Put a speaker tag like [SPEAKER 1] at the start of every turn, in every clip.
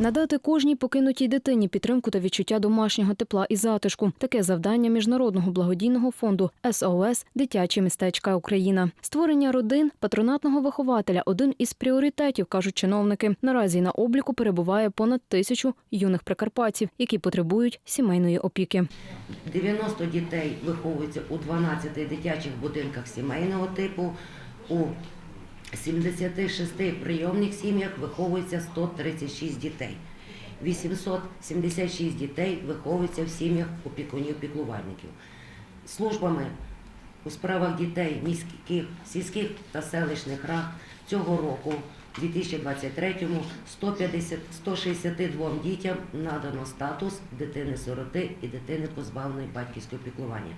[SPEAKER 1] Надати кожній покинутій дитині підтримку та відчуття домашнього тепла і затишку. Таке завдання міжнародного благодійного фонду СОС Дитячі містечка Україна. Створення родин патронатного вихователя один із пріоритетів, кажуть чиновники. Наразі на обліку перебуває понад тисячу юних прикарпатців, які потребують сімейної опіки.
[SPEAKER 2] 90 дітей виховуються у 12 дитячих будинках сімейного типу. У 76 прийомних сім'ях виховується 136 дітей. 876 дітей виховуються в сім'ях опікунів-піклувальників. Службами у справах дітей міських, сільських та селищних рад цього року, 2023-му, 150, 162 дітям надано статус дитини-сироти і дитини позбавленої батьківського піклування.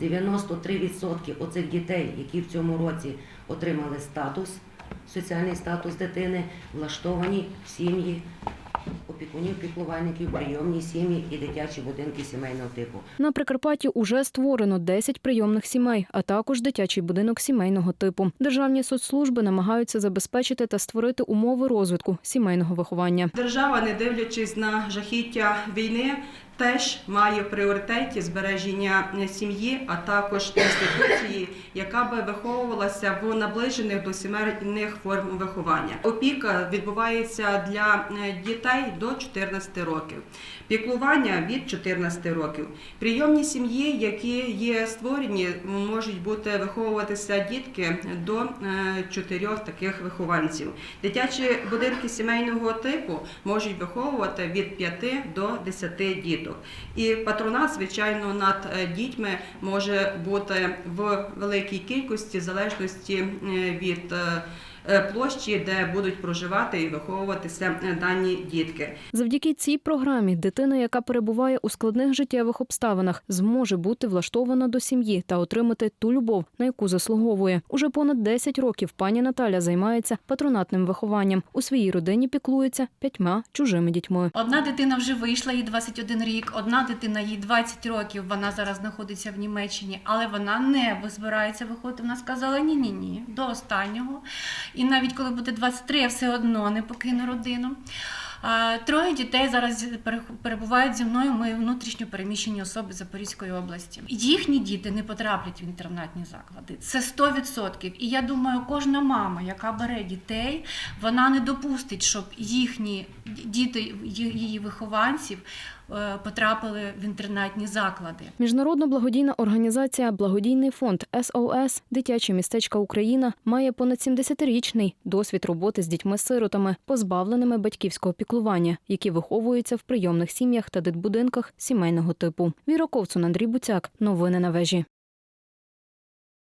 [SPEAKER 2] 93% оцих дітей, які в цьому році отримали статус, соціальний статус дитини, влаштовані в сім'ї опікунів, піклувальників, прийомні сім'ї і дитячі будинки сімейного типу.
[SPEAKER 1] На Прикарпатті уже створено 10 прийомних сімей, а також дитячий будинок сімейного типу. Державні соцслужби намагаються забезпечити та створити умови розвитку сімейного виховання.
[SPEAKER 3] Держава, не дивлячись на жахіття війни, теж має в пріоритеті збереження сім'ї, а також інституції, яка би виховувалася в наближених до сімейних форм виховання. Опіка відбувається для е, дітей до 14 років, піклування від 14 років. Прийомні сім'ї, які є створені, можуть бути виховуватися дітки до е, чотирьох таких вихованців. Дитячі будинки сімейного типу можуть виховувати від 5 до 10 діток. І патронат, звичайно, над е, дітьми може бути в великій кількості, в залежності е, від е, площі, де будуть проживати і виховуватися е, дані дітки.
[SPEAKER 1] Завдяки цій програмі дитина, яка перебуває у складних життєвих обставинах, зможе бути влаштована до сім'ї та отримати ту любов, на яку заслуговує. Уже понад 10 років пані Наталя займається патронатним вихованням. У своїй родині піклується п'ятьма чужими дітьми.
[SPEAKER 4] Одна дитина вже вийшла, їй 21 рік, одна дитина їй 20 років, вона зараз знаходиться в Німеччині, але вона не збирається виходити. Вона сказала ні, ні, ні, до останнього. І навіть коли буде 23, я все одно не покину родину. Троє дітей зараз перебувають зі мною. Ми внутрішньо переміщені особи Запорізької області. Їхні діти не потраплять в інтернатні заклади. Це 100%. І я думаю, кожна мама, яка бере дітей, вона не допустить, щоб їхні діти її вихованців потрапили в інтернатні заклади.
[SPEAKER 1] Міжнародна благодійна організація Благодійний фонд СОС Дитяче містечка Україна має понад 70-річний досвід роботи з дітьми-сиротами, позбавленими батьківського піклування, які виховуються в прийомних сім'ях та дитбудинках сімейного типу. Віра Ковцун, Андрій Буцяк. Новини на вежі.